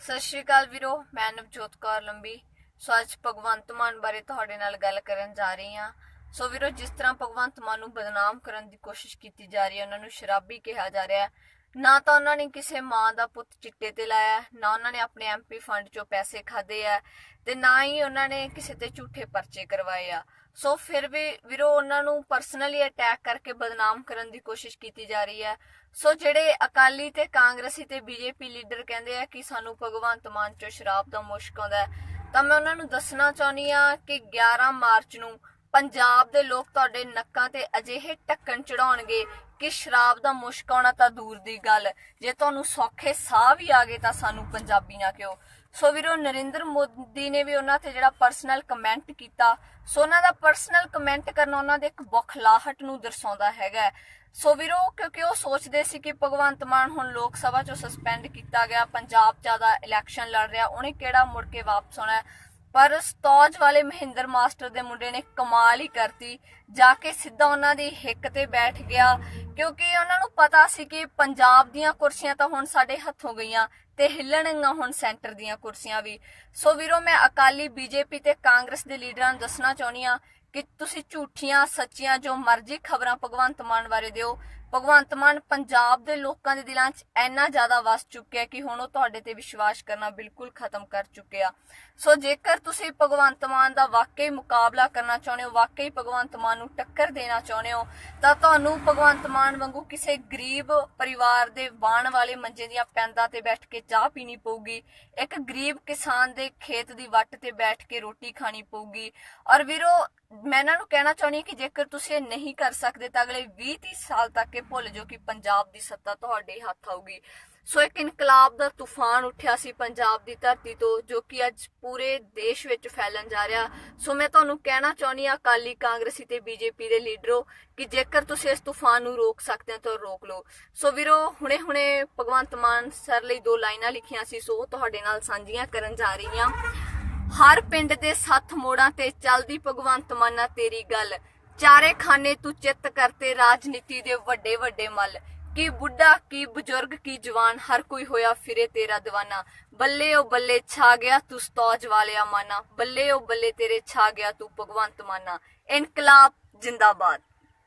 ਸਤਿ ਸ਼੍ਰੀ ਅਕਾਲ ਵੀਰੋ, ਮੈਂ ਨਵਜੋਤ ਕੌਰ ਲੰਬੀ। ਸੋ ਅੱਜ ਭਗਵੰਤ ਮਾਨ ਬਾਰੇ ਤੁਹਾਡੇ ਨਾਲ ਗੱਲ ਕਰਨ ਜਾ ਰਹੀ ਹਾਂ। ਸੋ ਵੀਰੋ, ਜਿਸ ਤਰ੍ਹਾਂ ਭਗਵੰਤ ਮਾਨ ਨੂੰ ਬਦਨਾਮ ਕਰਨ ਦੀ ਕੋਸ਼ਿਸ਼ ਕੀਤੀ ਜਾ ਰਹੀ ਹੈ, ਉਹਨਾਂ ਨੂੰ ਸ਼ਰਾਬੀ ਕਿਹਾ ਜਾ ਰਿਹਾ ਹੈ। ਨਾ ਤਾਂ ਉਹਨਾਂ ਨੇ ਕਿਸੇ ਮਾਂ ਦਾ ਪੁੱਤ ਚਿੱਟੇ ਤੇ ਲਾਇਆ ਨਾ ਉਹਨਾਂ ਨੇ ਆਪਣੇ ਐਮਪੀ ਫੰਡ ਚੋਂ ਪੈਸੇ ਖਾਦੇ ਆ ਤੇ ਨਾ ਹੀ ਉਹਨਾਂ ਨੇ ਕਿਸੇ ਤੇ ਝੂਠੇ ਪਰਚੇ ਕਰਵਾਏ ਆ। ਸੋ ਫਿਰ ਵੀ ਵੀਰੋ, ਉਹਨਾਂ ਨੂੰ ਪਰਸਨਲੀ ਅਟੈਕ ਕਰਕੇ ਬਦਨਾਮ ਕਰਨ ਦੀ ਕੋਸ਼ਿਸ਼ ਕੀਤੀ ਜਾ ਰਹੀ ਹੈ। ਸੋ ਜਿਹੜੇ ਅਕਾਲੀ ਤੇ ਕਾਂਗਰਸੀ ਤੇ ਬੀਜੇਪੀ ਲੀਡਰ ਕਹਿੰਦੇ ਆ ਕਿ ਸਾਨੂੰ ਭਗਵੰਤ ਮਾਨ ਚੋਂ ਸ਼ਰਾਬ ਦਾ ਮੁਸ਼ਕ ਆਉਂਦਾ ਤਾਂ ਮੈਂ ਉਹਨਾਂ ਨੂੰ ਦੱਸਣਾ ਚਾਹੁੰਦੀ ਆ ਕਿ 11 ਮਾਰਚ ਨੂੰ ਪੰਜਾਬ ਦੇ ਲੋਕ ਤੁਹਾਡੇ ਨੱਕਾਂ ਤੇ ਅਜਿਹੇ ਢੱਕਣ ਚੜਾਉਣਗੇ ਕਿ ਸ਼ਰਾਬ ਦਾ ਮੁਸ਼ਕ ਆਉਣਾ ਤਾਂ ਦੂਰ ਦੀ ਗੱਲ। ਜੇ ਤੁਹਾਨੂੰ ਸੌਖੇ ਸਾਹ ਵੀ ਆ ਗਏ ਤਾਂ ਸਾਨੂੰ ਪੰਜਾਬੀ ਨਾ ਕਿਉਂ ਸੋ ਵੀਰੋ, ਨਰਿੰਦਰ ਮੋਦੀ ਨੇ ਵੀ ਉਹਨਾਂ ਤੇ ਜਿਹੜਾ ਪਰਸਨਲ ਕਮੈਂਟ ਕੀਤਾ, ਸੋ ਉਹਨਾਂ ਦਾ ਪਰਸਨਲ ਕਮੈਂਟ ਕਰਨਾ ਉਹਨਾਂ ਦੇ ਇੱਕ ਬਖਲਾਹਟ ਨੂੰ ਦਰਸਾਉਂਦਾ ਹੈਗਾ ਸੋ ਵੀਰੋ, ਕਿਉਂਕਿ ਉਹ ਸੋਚਦੇ ਸੀ ਕਿ ਭਗਵੰਤ ਮਾਨ ਹੁਣ ਲੋਕ ਸਭਾ ਚੋਂ ਸਸਪੈਂਡ ਕੀਤਾ ਗਿਆ, ਪੰਜਾਬ ਜ਼ਿਆਦਾ ਇਲੈਕਸ਼ਨ ਲੜ ਰਿਹਾ, ਉਹਨੇ ਕਿਹੜਾ ਮੁੜ ਕੇ ਵਾਪਸ ਆਉਣਾ ਪਰ ਸਤੌਜ ਵਾਲੇ ਮਹਿੰਦਰ ਮਾਸਟਰ ਦੇ ਮੁੰਡੇ ਨੇ ਕਮਾਲ ਹੀ ਕਰਤੀ, ਜਾ ਕੇ ਸਿੱਧਾ ਉਹਨਾਂ ਦੀ ਹਿੱਕ ਤੇ ਬੈਠ ਗਿਆ ਕਿਉਂਕਿ ਉਹਨਾਂ ਨੂੰ ਪਤਾ ਸੀ ਕਿ ਪੰਜਾਬ ਦੀਆਂ ਕੁਰਸੀਆਂ ਤਾਂ ਹੁਣ ਸਾਡੇ ਹੱਥੋਂ ਗਈਆਂ ਤੇ ਹਿੱਲਣਗੀਆਂ ਹੁਣ ਸੈਂਟਰ ਦੀਆਂ ਕੁਰਸੀਆਂ ਵੀ। ਸੋ ਵੀਰੋ, ਮੈਂ ਅਕਾਲੀ ਬੀਜੇਪੀ ਤੇ ਕਾਂਗਰਸ ਦੇ ਲੀਡਰਾਂ ਨੂੰ ਦੱਸਣਾ ਚਾਹੁੰਦੀ ਆ ਕਿ ਤੁਸੀਂ ਝੂਠੀਆਂ, ਸੱਚੀਆਂ, ਜੋ ਮਰਜ਼ੀ ਖਬਰਾਂ ਭਗਵੰਤ ਮਾਨ ਬਾਰੇ ਦਿਓ ਭਗਵੰਤ ਮਾਨ ਪੰਜਾਬ ਦੇ ਲੋਕਾਂ ਦੇ ਦਿਲਾਂ 'ਚ ਇੰਨਾ ਜ਼ਿਆਦਾ ਵਸ ਚੁੱਕਿਆ ਕਿ ਹੁਣ ਉਹ ਤੁਹਾਡੇ ਤੇ ਵਿਸ਼ਵਾਸ ਕਰਨਾ ਬਿਲਕੁਲ ਖਤਮ ਕਰ ਚੁੱਕਿਆ। ਸੋ ਜੇਕਰ ਤੁਸੀਂ ਭਗਵੰਤ ਮਾਨ ਦਾ ਵਾਕਈ ਮੁਕਾਬਲਾ ਕਰਨਾ ਚਾਹੁੰਦੇ ਹੋ, ਵਾਕਈ ਭਗਵੰਤ ਮਾਨ ਨੂੰ ਟੱਕਰ ਦੇਣਾ ਚਾਹੁੰਦੇ ਹੋ, ਤਾਂ ਤੁਹਾਨੂੰ ਭਗਵੰਤ ਮਾਨ ਵਾਂਗੂ ਕਿਸੇ ਗਰੀਬ ਪਰਿਵਾਰ ਦੇ ਬਾਣ ਵਾਲੇ ਮੰਜੇ ਦੀਆਂ ਪੈਂਦਾਂ ਤੇ ਬੈਠ ਕੇ ਚਾਹ ਪੀਣੀ ਪਊਗੀ, ਇੱਕ ਗਰੀਬ ਕਿਸਾਨ ਦੇ ਖੇਤ ਦੀ ਵੱਟ ਤੇ ਬੈਠ ਕੇ ਰੋਟੀ ਖਾਣੀ ਪਊਗੀ। ਔਰ ਵੀਰੋ, ਮੈਂ ਇਹਨਾਂ ਨੂੰ ਕਹਿਣਾ ਚਾਹੁੰਦੀ ਹਾਂ ਕਿ ਜੇਕਰ ਤੁਸੀਂ ਇਹ ਨਹੀਂ ਕਰ ਸਕਦੇ ਤਾਂ ਅਗਲੇ 20 30 ਸਾਲ ਤੱਕ ਇਹ ਭੁੱਲ ਜਾਓ ਕਿ ਪੰਜਾਬ ਦੀ ਸੱਤਾ ਤੁਹਾਡੇ ਹੱਥ ਆਊਗੀ। ਸੋ ਇੱਕ ਇਨਕਲਾਬ ਦਾ ਤੂਫਾਨ ਉੱਠਿਆ ਸੀ ਪੰਜਾਬ ਦੀ ਧਰਤੀ ਤੋਂ, ਜੋ ਕਿ ਅੱਜ ਪੂਰੇ ਦੇਸ਼ ਵਿੱਚ ਫੈਲਣ ਜਾ ਰਿਹਾ। ਸੋ ਮੈਂ ਤੁਹਾਨੂੰ ਕਹਿਣਾ ਚਾਹੁੰਦੀ ਹਾਂ, ਅਕਾਲੀ ਕਾਂਗਰਸੀ ਤੇ ਬੀਜੇਪੀ ਦੇ ਲੀਡਰੋ, ਕਿ ਜੇਕਰ ਤੁਸੀਂ ਇਸ ਤੂਫਾਨ ਨੂੰ ਰੋਕ ਸਕਦੇ ਹੋ ਤਾਂ ਰੋਕ ਲਓ। ਸੋ ਵੀਰੋ, ਹੁਣੇ-ਹੁਣੇ ਭਗਵੰਤ ਮਾਨ ਸਰ ਲਈ ਦੋ ਲਾਈਨਾਂ ਲਿਖੀਆਂ ਸੀ, ਸੋ ਤੁਹਾਡੇ ਨਾਲ ਸਾਂਝੀਆਂ ਕਰਨ ਜਾ ਰਹੀ ਹਾਂ ਹਰ ਪਿੰਡ ਦੇ ਸੱਤ ਮੋੜਾਂ ਤੇ ਚੱਲਦੀ ਭਗਵੰਤ ਮਾਨਾ ਤੇਰੀ ਗੱਲ। ਚਾਰੇ ਖਾਨੇ ਤੂੰ ਚਿੱਤ ਕਰਤੇ ਰਾਜਨੀਤੀ ਦੇ ਵੱਡੇ ਵੱਡੇ ਮੱਲ। ਕੀ ਬੁੱਢਾ, ਕੀ ਬਜ਼ੁਰਗ, ਕੀ ਜਵਾਨ, ਹਰ ਕੋਈ ਹੋਇਆ ਫਿਰੇ ਤੇਰਾ دیਵਾਨਾ ਬੱਲੇ ਓ ਬੱਲੇ ਛਾ ਗਿਆ ਤੂੰ ਸਤੌਜ ਵਾਲਿਆ ਮਾਨਾ। ਬੱਲੇ ਓ ਬੱਲੇ ਤੇਰੇ ਛਾ ਗਿਆ ਤੂੰ ਭਗਵੰਤ ਮਾਨਾ। ਇਨਕਲਾਬ, ਜਿੰਦਾਬਾਦ।